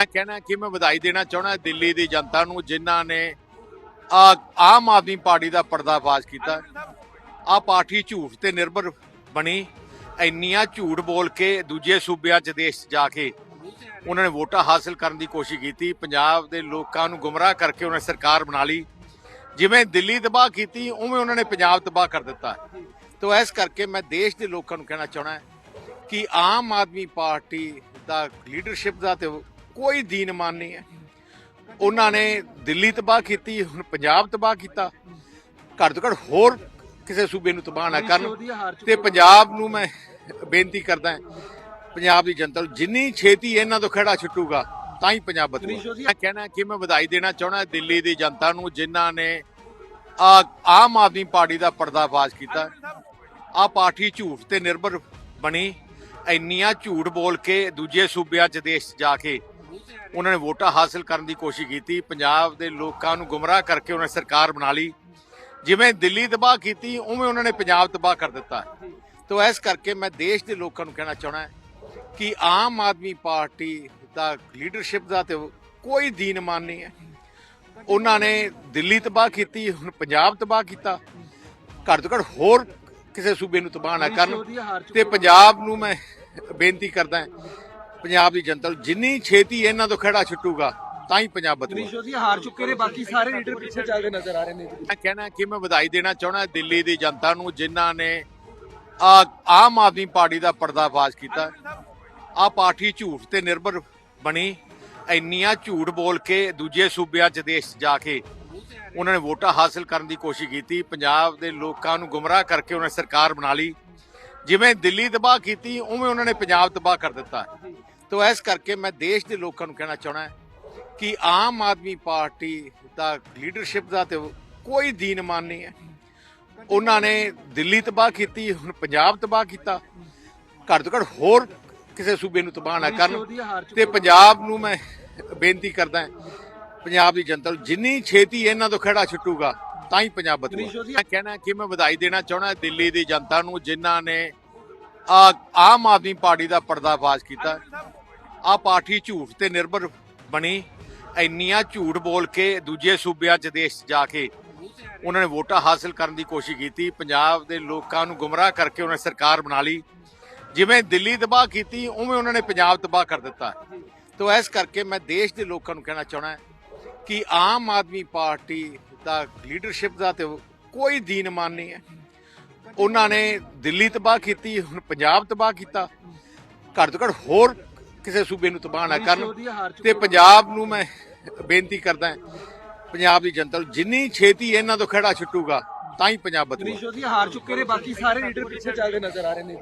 ਮੈਂ ਕਹਿਣਾ ਕਿ ਮੈਂ ਵਧਾਈ ਦੇਣਾ ਚਾਹਣਾ ਦਿੱਲੀ ਦੀ ਜਨਤਾ ਨੂੰ, ਜਿਨ੍ਹਾਂ ਨੇ ਆਮ ਆਦਮੀ ਪਾਰਟੀ ਦਾ ਪਰਦਾਫਾਸ਼ ਕੀਤਾ। ਆ ਪਾਰਟੀ ਝੂਠ ਤੇ ਨਿਰਭਰ ਬਣੀ। ਇੰਨੀਆਂ ਝੂਠ ਬੋਲ ਕੇ ਦੂਜੇ ਸੂਬਿਆਂ 'ਚ ਦੇਸ਼ 'ਚ ਜਾ ਕੇ ਉਹਨਾਂ ਨੇ ਵੋਟਾਂ ਹਾਸਲ ਕਰਨ ਦੀ ਕੋਸ਼ਿਸ਼ ਕੀਤੀ। ਪੰਜਾਬ ਦੇ ਲੋਕਾਂ ਨੂੰ ਗੁੰਮਰਾਹ ਕਰਕੇ ਉਹਨਾਂ ਨੇ ਸਰਕਾਰ ਬਣਾ ਲਈ। ਜਿਵੇਂ ਦਿੱਲੀ ਤਬਾਹ ਕੀਤੀ, ਉਵੇਂ ਉਹਨਾਂ ਨੇ ਪੰਜਾਬ ਤਬਾਹ ਕਰ ਦਿੱਤਾ। ਤੋ ਇਸ ਕਰਕੇ ਮੈਂ ਦੇਸ਼ ਦੇ ਲੋਕਾਂ ਨੂੰ ਕਹਿਣਾ ਚਾਹਣਾ ਕਿ ਆਮ ਆਦਮੀ ਪਾਰਟੀ ਦਾ ਲੀਡਰਸ਼ਿਪ ਦਾ ਤੇ ਕੋਈ ਦੀਨ ਮਾਨ ਨਹੀਂ ਹੈ। ਉਹਨਾਂ ਨੇ ਦਿੱਲੀ ਤਬਾਹ ਕੀਤੀ ਹੁਣ ਪੰਜਾਬ ਤਬਾਹ ਕੀਤਾ। ਘੱਟ ਤੋਂ ਘੱਟ ਹੋਰ ਕਿਸੇ ਸੂਬੇ ਨੂੰ ਤਬਾਹ ਨਾ ਕਰਨ ਤੇ ਪੰਜਾਬ ਨੂੰ ਮੈਂ ਬੇਨਤੀ ਕਰਦਾ ਪੰਜਾਬ ਦੀ ਜਨਤਾ ਨੂੰ ਜਿੰਨੀ ਛੇਤੀ ਇਹਨਾਂ ਤੋਂ ਖੜਾ ਛੁੱਟੂਗਾ ਤਾਂ ਹੀ ਪੰਜਾਬ ਬਦਲੂਗਾ ਮੈਂ ਕਹਿਣਾ ਕਿ ਮੈਂ ਵਧਾਈ ਦੇਣਾ ਚਾਹਣਾ ਦਿੱਲੀ ਦੀ ਜਨਤਾ ਨੂੰ ਜਿਨ੍ਹਾਂ ਨੇ ਆ ਆਮ ਆਦਮੀ ਪਾਰਟੀ ਦਾ ਪਰਦਾਫਾਸ਼ ਕੀਤਾ। ਆ ਪਾਰਟੀ ਝੂਠ ਤੇ ਨਿਰਭਰ ਬਣੀ ਇੰਨੀਆਂ ਝੂਠ ਬੋਲ ਕੇ ਦੂਜੇ ਸੂਬਿਆਂ 'ਚ ਦੇਸ਼ 'ਚ ਜਾ ਕੇ ਉਹਨਾਂ ਨੇ ਵੋਟਾਂ ਹਾਸਲ ਕਰਨ ਦੀ ਕੋਸ਼ਿਸ਼ ਕੀਤੀ। ਪੰਜਾਬ ਦੇ ਲੋਕਾਂ ਨੂੰ ਗੁੰਮਰਾਹ ਕਰਕੇ ਉਹਨਾਂ ਨੇ ਸਰਕਾਰ ਬਣਾ ਲਈ। ਜਿਵੇਂ ਦਿੱਲੀ ਤਬਾਹ ਕੀਤੀ, ਉਵੇਂ ਉਹਨਾਂ ਨੇ ਪੰਜਾਬ ਤਬਾਹ ਕਰ ਦਿੱਤਾ। ਤੋ ਇਸ ਕਰਕੇ ਮੈਂ ਦੇਸ਼ ਦੇ ਲੋਕਾਂ ਨੂੰ ਕਹਿਣਾ ਚਾਹਣਾ ਕਿ ਆਮ ਆਦਮੀ ਪਾਰਟੀ ਦਾ ਲੀਡਰਸ਼ਿਪ ਦਾ ਤੇ ਕੋਈ ਦੀਨ ਮਾਨ ਨਹੀਂ ਹੈ। ਉਹਨਾਂ ਨੇ ਦਿੱਲੀ ਤਬਾਹ ਕੀਤੀ, ਹੁਣ ਪੰਜਾਬ ਤਬਾਹ ਕੀਤਾ। ਘੱਟ ਤੋਂ ਘੱਟ ਹੋਰ ਕਿਸੇ ਸੂਬੇ ਨੂੰ ਤਬਾਹ ਨਾ ਕਰਨ। ਤੇ ਪੰਜਾਬ ਨੂੰ ਮੈਂ ਬੇਨਤੀ ਕਰਦਾ ਪੰਜਾਬ ਦੀ ਜਨਤਾ ਨੂੰ ਜਿੰਨੀ ਛੇਤੀ ਇਹਨਾਂ ਤੋਂ ਖੜਾ ਛੁੱਟੂਗਾ ਤਾਂ ਹੀ ਪੰਜਾਬ ਬਦਲੂਗਾ। ਜੀ ਹਾਰ ਚੁੱਕੇ ਨੇ ਬਾਕੀ ਸਾਰੇ ਲੀਡਰ ਪਿੱਛੇ ਚੱਲਦੇ ਨਜ਼ਰ ਆ ਰਹੇ ਨੇ ਮੈਂ ਕਹਿਣਾ ਕਿ ਮੈਂ ਵਧਾਈ ਦੇਣਾ ਚਾਹਣਾ ਦਿੱਲੀ ਦੀ ਜਨਤਾ ਨੂੰ ਜਿਨ੍ਹਾਂ ਨੇ ਆ ਆਮ ਆਦਮੀ ਪਾਰਟੀ ਦਾ ਪਰਦਾਫਾਸ਼ ਕੀਤਾ। ਆ ਪਾਰਟੀ ਝੂਠ ਤੇ ਨਿਰਭਰ ਬਣੀ ਇੰਨੀਆਂ ਝੂਠ ਬੋਲ ਕੇ ਦੂਜੇ ਸੂਬਿਆਂ 'ਚ ਦੇਸ਼ ਜਾ ਕੇ ਉਹਨਾਂ ਨੇ ਵੋਟਾਂ ਹਾਸਲ ਕਰਨ ਦੀ ਕੋਸ਼ਿਸ਼ ਕੀਤੀ। ਪੰਜਾਬ ਦੇ ਲੋਕਾਂ ਨੂੰ ਗੁੰਮਰਾਹ ਕਰਕੇ ਉਹਨਾਂ ਨੇ ਸਰਕਾਰ ਬਣਾ ਲਈ। ਜਿਵੇਂ ਦਿੱਲੀ ਤਬਾਹ ਕੀਤੀ ਉਵੇਂ ਉਹਨਾਂ ਨੇ ਪੰਜਾਬ ਤਬਾਹ ਕਰ ਦਿੱਤਾ। ਤੋ ਇਸ ਕਰਕੇ ਮੈਂ ਦੇਸ਼ ਦੇ ਲੋਕਾਂ ਨੂੰ ਕਹਿਣਾ ਚਾਹਣਾ ਕਿ ਆਮ ਆਦਮੀ ਪਾਰਟੀ ਦਾ ਲੀਡਰਸ਼ਿਪ ਦਾ ਤੇ ਕੋਈ ਦੀਨ ਮਾਨ ਨਹੀਂ ਹੈ। ਉਹਨਾਂ ਨੇ ਦਿੱਲੀ ਤਬਾਹ ਕੀਤੀ ਹੁਣ ਪੰਜਾਬ ਤਬਾਹ ਕੀਤਾ। ਘੱਟ ਤੋਂ ਘੱਟ ਹੋਰ ਕਿਸੇ ਸੂਬੇ ਨੂੰ ਤਬਾਹ ਨਾ ਕਰਨ ਤੇ ਪੰਜਾਬ ਨੂੰ ਮੈਂ ਬੇਨਤੀ ਕਰਦਾ ਪੰਜਾਬ ਦੀ ਜਨਤਾ ਨੂੰ ਜਿੰਨੀ ਛੇਤੀ ਇਹਨਾਂ ਤੋਂ ਖੜਾ ਛੁੱਟੂਗਾ ਤਾਂ ਹੀ ਪੰਜਾਬ ਬਦਲੂਗਾ। ਮੈਂ ਕਹਿਣਾ ਕਿ ਮੈਂ ਵਧਾਈ ਦੇਣਾ ਚਾਹਣਾ ਦਿੱਲੀ ਦੀ ਜਨਤਾ ਨੂੰ ਜਿਨ੍ਹਾਂ ਨੇ ਆਮ ਆਦਮੀ ਪਾਰਟੀ ਦਾ ਪਰਦਾਫਾਸ਼ ਕੀਤਾ। ਆ ਪਾਰਟੀ ਝੂਠ ਤੇ ਨਿਰਭਰ ਬਣੀ, ਇੰਨੀਆਂ ਝੂਠ ਬੋਲ ਕੇ ਦੂਜੇ ਸੂਬਿਆਂ 'ਚ ਦੇਸ਼ 'ਚ ਜਾ ਕੇ ਉਹਨਾਂ ਨੇ ਵੋਟਾਂ ਹਾਸਲ ਕਰਨ ਦੀ ਕੋਸ਼ਿਸ਼ ਕੀਤੀ, ਪੰਜਾਬ ਦੇ ਲੋਕਾਂ ਨੂੰ ਗੁੰਮਰਾਹ ਕਰਕੇ ਉਹਨਾਂ ਨੇ ਸਰਕਾਰ ਬਣਾ ਲਈ। ਜਿਵੇਂ ਦਿੱਲੀ ਤਬਾਹ ਕੀਤੀ, ਉਵੇਂ ਉਹਨਾਂ ਨੇ ਪੰਜਾਬ ਤਬਾਹ ਕਰ ਦਿੱਤਾ। ਤੋ ਇਸ ਕਰਕੇ ਮੈਂ ਦੇਸ਼ ਦੇ ਲੋਕਾਂ ਨੂੰ ਕਹਿਣਾ ਚਾਹਣਾ ਕਿ ਆਮ ਆਦਮੀ ਪਾਰਟੀ ਦਾ ਲੀਡਰਸ਼ਿਪ ਦਾ ਤੇ ਕੋਈ ਦੀਨ ਮਾਨ ਨਹੀਂ ਹੈ। ਉਹਨਾਂ ਨੇ ਦਿੱਲੀ ਤਬਾਹ ਕੀਤੀ, ਹੁਣ ਪੰਜਾਬ ਤਬਾਹ ਕੀਤਾ। ਘੱਟ ਤੋਂ ਘੱਟ ਹੋਰ ਕਿਸੇ ਸੂਬੇ ਨੂੰ ਤਬਾਹ ਨਾ ਕਰਨ ਤੇ ਪੰਜਾਬ ਨੂੰ ਮੈਂ ਬੇਨਤੀ ਕਰਦਾ ਪੰਜਾਬ ਦੀ ਜਨਤਾ ਨੂੰ ਜਿੰਨੀ ਛੇਤੀ ਇਹਨਾਂ ਤੋਂ ਖੜਾ ਛੁੱਟੂਗਾ ਤਾਂ ਹੀ ਪੰਜਾਬ ਜੀ ਹਾਰ ਚੁੱਕੇ ਨੇ ਬਾਕੀ ਸਾਰੇ ਲੀਡਰ ਪਿੱਛੇ ਚੱਲਦੇ ਨਜ਼ਰ ਆ ਰਹੇ ਨੇ।